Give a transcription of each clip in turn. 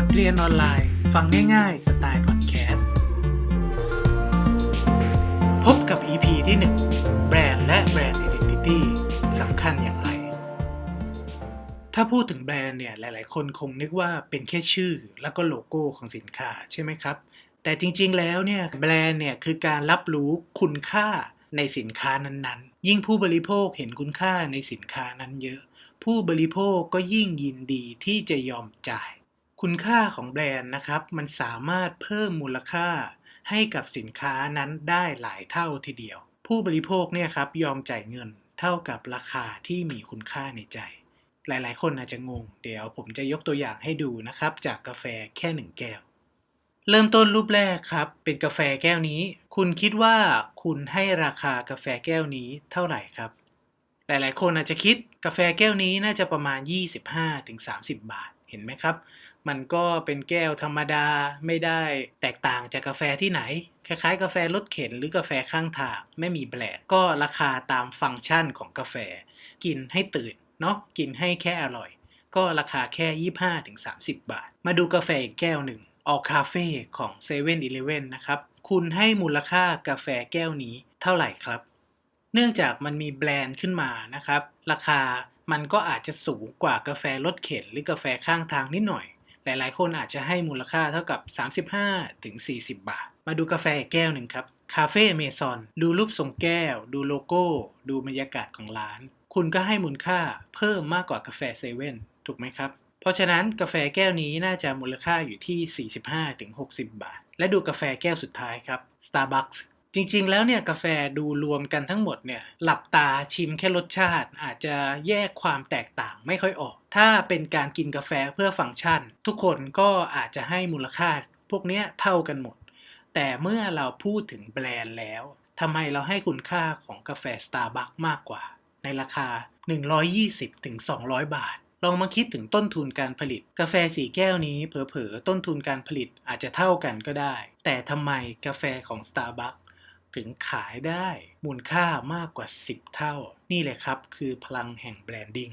บทเรียนออนไลน์ ฟังง่ายๆ สไตล์พอดแคสต์ พบกับ EP ที่ 1 แบรนด์และแบรนด์ Identity สำคัญอย่างไร ถ้าพูดถึงแบรนด์เนี่ย หลายๆ คนคงนึกว่าเป็นแค่ชื่อแล้วก็โลโก้ของสินค้าใช่ไหมครับ แต่จริงๆ แล้วเนี่ย แบรนด์เนี่ย คือการรับรู้คุณค่าในสินค้านั้นๆ ยิ่งผู้บริโภคเห็นคุณค่าในสินค้านั้นเยอะ ผู้บริโภคก็ยิ่งยินดีที่จะยอมจ่าย คุณค่าของแบรนด์นะครับ มันสามารถเพิ่มมูลค่าให้กับสินค้านั้นได้หลายเท่าทีเดียว ผู้บริโภคเนี่ยครับยอมจ่ายเงินเท่ากับราคาที่มีคุณค่าในใจ หลายๆ คนอาจจะงง เดี๋ยวผมจะยกตัวอย่างให้ดูนะครับ จากกาแฟแค่หนึ่งแก้ว เริ่มต้นรูปแรกครับ เป็นกาแฟแก้วนี้ คุณคิดว่าคุณให้ราคากาแฟแก้วนี้เท่าไหร่ครับ หลายๆ คนอาจจะคิดกาแฟแก้วนี้น่าจะประมาณ 25-30 บาท เห็นไหมครับ มันก็เป็นแก้วธรรมดาไม่ได้แตกต่างจากกาแฟที่ไหน คล้ายๆ กาแฟรถเข็นหรือกาแฟข้างทางไม่มีแบรนด์ก็ราคาตามฟังก์ชันของกาแฟ กินให้ตื่นเนาะกินให้แค่อร่อย ก็ราคาแค่ 25-30 บาท มาดูกาแฟอีกแก้วหนึ่งออกคาเฟ่ของ7 e เ e ่ e อนะครับ คุณให้มูลค่ากาแฟแก้วนี้เท่าไหร่ครับ เนื่องจากมันมีแบรนด์ขึ้นมานะครับ ราคามันก็อาจจะสูงกว่ากาแฟรถเข็นหรือกาแฟข้างทางนิดหน่อย หลายๆ คนอาจจะให้มูลค่าเท่ากับ 35ถึง40บาท มาดูกาแฟแก้วหนึ่งครับ คาเฟ่เมซอน ดูรูปทรงแก้ว ดูโลโก้ ดูบรรยากาศของร้าน คุณก็ให้มูลค่าเพิ่มมากกว่ากาแฟเซเว่นถูกไหมครับ เพราะฉะนั้นกาแฟแก้วนี้น่าจะมูลค่าอยู่ที่ 45ถึง60 บาท และดูกาแฟแก้วสุดท้ายครับ Starbucks จริงๆ แล้วเนี่ยกาแฟดูรวมกันทั้งหมดเนี่ยหลับตาชิมแค่รสชาติ อาจจะแยกความแตกต่างไม่ค่อยออก ถ้าเป็นการกินกาแฟเพื่อฟังก์ชัน ทุกคนก็อาจจะให้มูลค่าพวกเนี้ยเท่ากันหมด แต่เมื่อเราพูดถึงแบรนด์แล้วทำไมเราให้คุณค่าของกาแฟ Starbucks มากกว่า ในราคา 120-200 บาท ลองมาคิดถึงต้นทุนการผลิต กาแฟสีแก้วนี้เผลอๆ ต้นทุนการผลิตอาจจะเท่ากันก็ได้ แต่ทำไมกาแฟของ Starbucks ถึงขายได้มูลค่ามากกว่า 10 เท่า นี่แหละครับคือพลังแห่งแบรนดิ้ง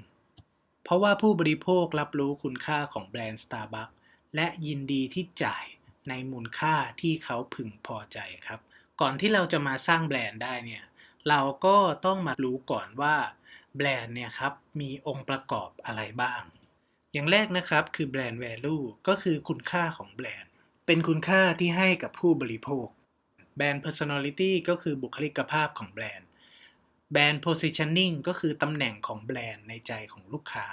เพราะว่าผู้บริโภครับรู้คุณค่าของแบรนด์ Starbucks และยินดีที่จ่ายในมูลค่าที่เขาพึงพอใจครับ ก่อนที่เราจะมาสร้างแบรนด์ได้เนี่ยเราก็ต้องมารู้ก่อนว่าแบรนด์เนี่ยครับมีองค์ประกอบอะไรบ้าง อย่างแรกนะครับคือแบรนด์ value ก็คือคุณค่าของแบรนด์ เป็นคุณค่าที่ให้กับผู้บริโภค แบรนด์ personality ก็คือบุคลิกภาพของแบรนด์ แบรนด์ positioning ก็คือตำแหน่งของแบรนด์ในใจของลูกค้า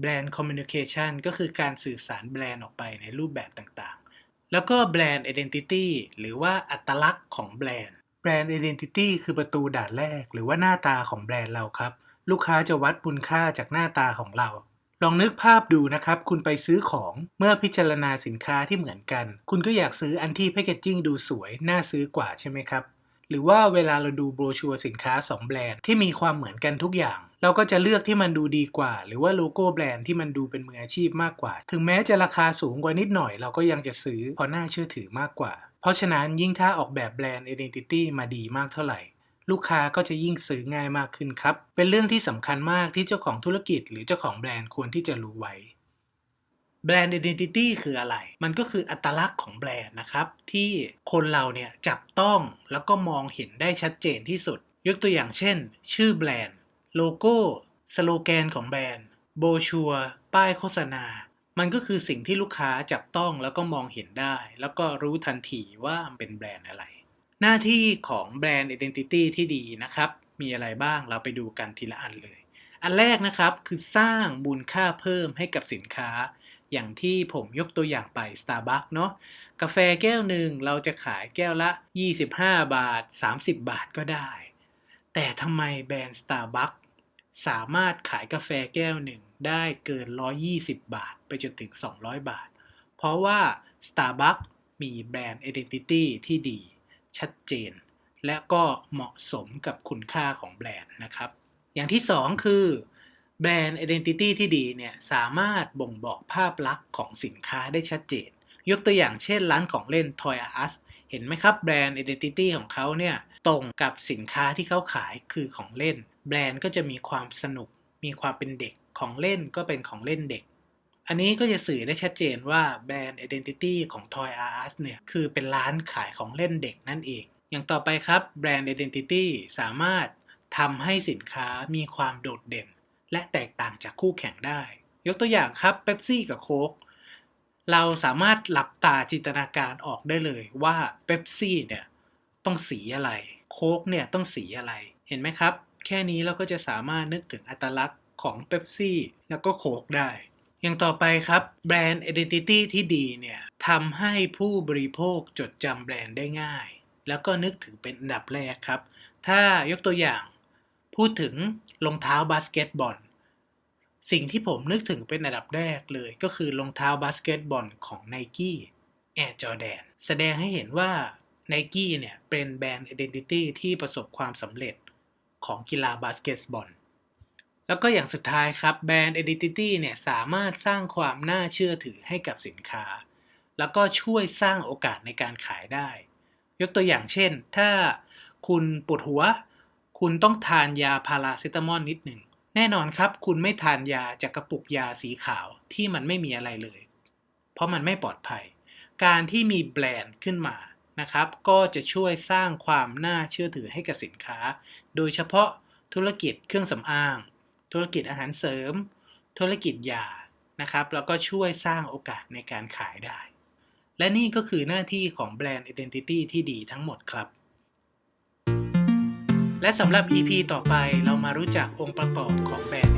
แบรนด์ communication ก็คือการสื่อสารแบรนด์ออกไปในรูปแบบต่างๆ แล้วก็แบรนด์ identity หรือว่าอัตลักษณ์ของแบรนด์ แบรนด์ identity คือประตูด่านแรก หรือว่าหน้าตาของแบรนด์เราครับ ลูกค้าจะวัดคุณค่าจากหน้าตาของเรา ลองนึกภาพดูนะครับ คุณไปซื้อของเมื่อพิจารณาสินค้าที่เหมือนกัน คุณก็อยากซื้ออันที่แพคเกจจิ้งดูสวย น่าซื้อกว่าใช่ไหมครับ หรือว่าเวลาเราดูโบรชัวร์สินค้า 2 แบรนด์ที่มีความเหมือนกันทุกอย่าง เราก็จะเลือกที่มันดูดีกว่า หรือว่าโลโก้แบรนด์ที่มันดูเป็นมืออาชีพมากกว่า ถึงแม้จะราคาสูงกว่านิดหน่อย เราก็ยังจะซื้อเพราะน่าเชื่อถือมากกว่า เพราะฉะนั้นยิ่งถ้าออกแบบแบรนด์ Identity มาดีมากเท่าไหร่ ลูกค้าก็จะยิ่งซื้อง่ายมากขึ้นครับ เป็นเรื่องที่สำคัญมากที่เจ้าของธุรกิจ หรือเจ้าของแบรนด์ควรที่จะรู้ไว้แบรนด์ Identity คืออะไร มันก็คืออัตลักษณ์ของแบรนด์นะครับ ที่คนเราเนี่ยจับต้องแล้วก็มองเห็นได้ชัดเจนที่สุด ยกตัวอย่างเช่น ชื่อแบรนด์ โลโก้ สโลแกนของแบรนด์ โบชัว ป้ายโฆษณา มันก็คือสิ่งที่ลูกค้าจับต้องแล้วก็มองเห็นได้ แล้วก็รู้ทันทีว่าเป็นแบรนด์อะไร หน้าที่ของแบรนด์ Identity ที่ดีนะครับ มีอะไรบ้างเราไปดูกันทีละอันเลย อันแรกนะครับคือสร้างมูลค่าเพิ่มให้กับสินค้า อย่างที่ผมยกตัวอย่างไป Starbucks เนาะกาแฟแก้วหนึ่งเราจะขายแก้วละ 25 บาท 30 บาทก็ได้ แต่ทำไมแบรนด์ Starbucks สามารถขายกาแฟแก้วหนึ่งได้เกิน 120 บาท ไปจนถึง 200 บาท เพราะว่า Starbucks มีแบรนด์ Identity ที่ดี ชัดเจน และก็เหมาะสมกับคุณค่าของแบรนด์นะครับ อย่างที่ 2 คือแบรนด์ Identity ที่ดีเนี่ยสามารถบ่งบอกภาพลักษณ์ของสินค้าได้ชัดเจน ยกตัวอย่างเช่นร้านของเล่น Toy R Us เห็นไหมครับแบรนด์ Identity ของเขาเนี่ยตรงกับสินค้าที่เขาขายคือของเล่น แบรนด์ก็จะมีความสนุก มีความเป็นเด็กของเล่นก็เป็นของเล่นเด็ก อันนี้ก็จะสื่อได้ชัดเจนว่าแบรนด์ Identity ของ Toy R Us เนี่ย คือเป็นร้านขายของเล่นเด็กนั่นเอง อย่างต่อไปครับแบรนด์ Identity สามารถทำให้สินค้ามีความโดดเด่น และแตกต่างจากคู่แข่งได้ ยกตัวอย่างครับเ e ปซี่กับโค้กเราสามารถหลับตาจินตนาการออกได้เลยว่าเ e ปซี่เนี่ยต้องสีอะไรโค้กเนี่ยต้องสีอะไร เห็นไหมครับ แค่นี้เราก็จะสามารถนึกถึงอัตลักษณ์ของเ e ปซี่แล้วก็โค้กได้ อย่างต่อไปครับแบรนด์ Identity ที่ดีเนี่ยทำให้ผู้บริโภคจดจำแบรนด์ได้ง่าย แล้วก็นึกถึงเป็นอันดับแรกครับ ถ้ายกตัวอย่างพูดถึงรองเท้าบาสเกตบอลสิ่งที่ผมนึกถึงเป็นอันดับแรกเลยก็คือรองเท้าบาสเกตบอลของ Nike Air Jordan แสดงให้เห็นว่า Nike เนี่ยเป็นแบรนด์ Identity ที่ประสบความสำเร็จของกีฬาบาสเกตบอล แล้วก็อย่างสุดท้ายครับแบรนด์ Identity เนี่ยสามารถสร้างความน่าเชื่อถือให้กับสินค้า แล้วก็ช่วยสร้างโอกาสในการขายได้ ยกตัวอย่างเช่น ถ้าคุณปวดหัว คุณต้องทานยาพาราเซตามอลนิดหนึ่ง แน่นอนครับ คุณไม่ทานยาจากกระปุกยาสีขาวที่มันไม่มีอะไรเลย เพราะมันไม่ปลอดภัย การที่มีแบรนด์ขึ้นมานะครับ ก็จะช่วยสร้างความน่าเชื่อถือให้กับสินค้า โดยเฉพาะธุรกิจเครื่องสำอาง ธุรกิจอาหารเสริม ธุรกิจยานะครับ แล้วก็ช่วยสร้างโอกาสในการขายได้ และนี่ก็คือหน้าที่ของแบรนด์ Identity ที่ดีทั้งหมดครับ และสำหรับ EP ต่อไปเรามารู้จักองค์ประกอบของแบรนด์